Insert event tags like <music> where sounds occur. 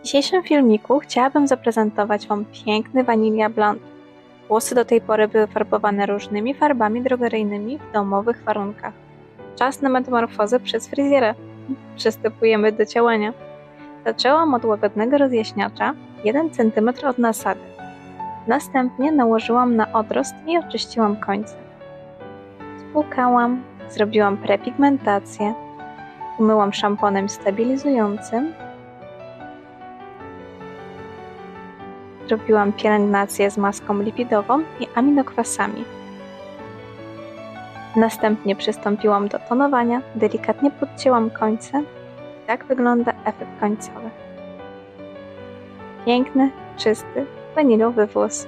W dzisiejszym filmiku chciałabym zaprezentować Wam piękny Vanilla Blond. Włosy do tej pory były farbowane różnymi farbami drogeryjnymi w domowych warunkach. Czas na metamorfozę przez fryzjerę. <laughs> Przystępujemy do działania. Zaczęłam od łagodnego rozjaśniacza 1 cm od nasady. Następnie nałożyłam na odrost i oczyściłam końce. Spłukałam, zrobiłam prepigmentację, umyłam szamponem stabilizującym Zrobiłam pielęgnację z maską lipidową i aminokwasami. Następnie przystąpiłam do tonowania, delikatnie podcięłam końce. Tak wygląda efekt końcowy. Piękny, czysty, waniliowy włos.